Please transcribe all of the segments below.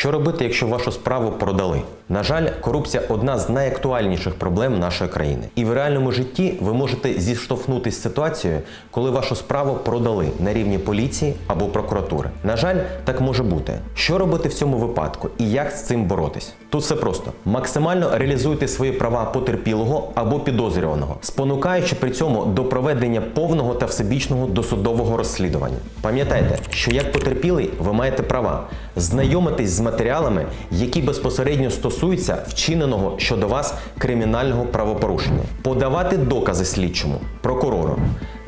Що робити, якщо вашу справу продали? На жаль, корупція одна з найактуальніших проблем нашої країни. І в реальному житті ви можете зіштовхнутися з ситуацією, коли вашу справу продали на рівні поліції або прокуратури. На жаль, так може бути. Що робити в цьому випадку і як з цим боротись? Тут все просто: максимально реалізуйте свої права потерпілого або підозрюваного, спонукаючи при цьому до проведення повного та всебічного досудового розслідування. Пам'ятайте, що як потерпілий ви маєте права знайомитись з матеріалами, які безпосередньо стосуються вчиненого щодо вас кримінального правопорушення, подавати докази слідчому, прокурору,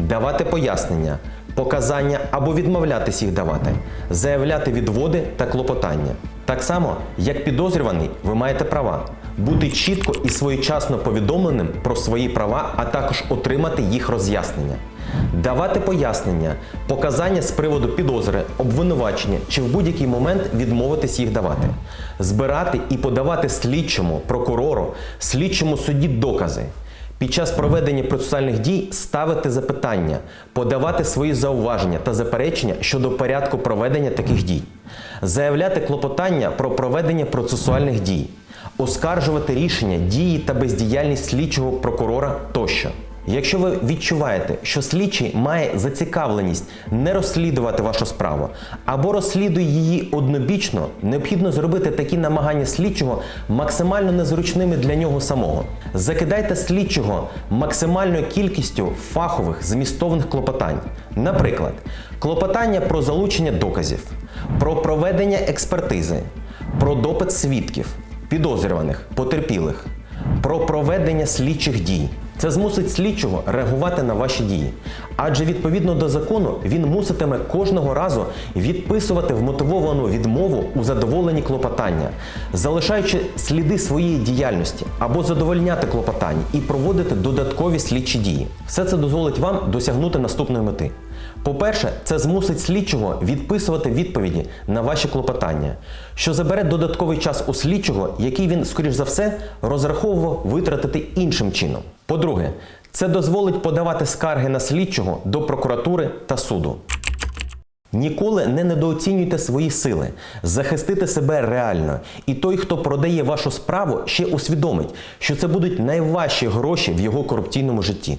давати пояснення. Показання або відмовлятись їх давати, заявляти відводи та клопотання. Так само, як підозрюваний, ви маєте права бути чітко і своєчасно повідомленим про свої права, а також отримати їх роз'яснення, давати пояснення, показання з приводу підозри, обвинувачення чи в будь-який момент відмовитись їх давати, збирати і подавати слідчому, прокурору, слідчому судді докази. Під час проведення процесуальних дій ставити запитання, подавати свої зауваження та заперечення щодо порядку проведення таких дій, заявляти клопотання про проведення процесуальних дій, оскаржувати рішення, дії та бездіяльність слідчого прокурора тощо. Якщо ви відчуваєте, що слідчий має зацікавленість не розслідувати вашу справу або розслідує її однобічно, необхідно зробити такі намагання слідчого максимально незручними для нього самого. Закидайте слідчого максимальною кількістю фахових змістовних клопотань. Наприклад, клопотання про залучення доказів, про проведення експертизи, про допит свідків, підозрюваних, потерпілих, про проведення слідчих дій. Це змусить слідчого реагувати на ваші дії. Адже відповідно до закону він муситиме кожного разу відписувати вмотивовану відмову у задоволенні клопотання, залишаючи сліди своєї діяльності або задовольняти клопотання і проводити додаткові слідчі дії. Все це дозволить вам досягнути наступної мети. По-перше, це змусить слідчого відписувати відповіді на ваші клопотання, що забере додатковий час у слідчого, який він, скоріш за все, розраховував витратити іншим чином. По-друге, це дозволить подавати скарги на слідчого до прокуратури та суду. Ніколи не недооцінюйте свої сили, захистити себе реально. І той, хто продає вашу справу, ще усвідомить, що це будуть найважчі гроші в його корупційному житті.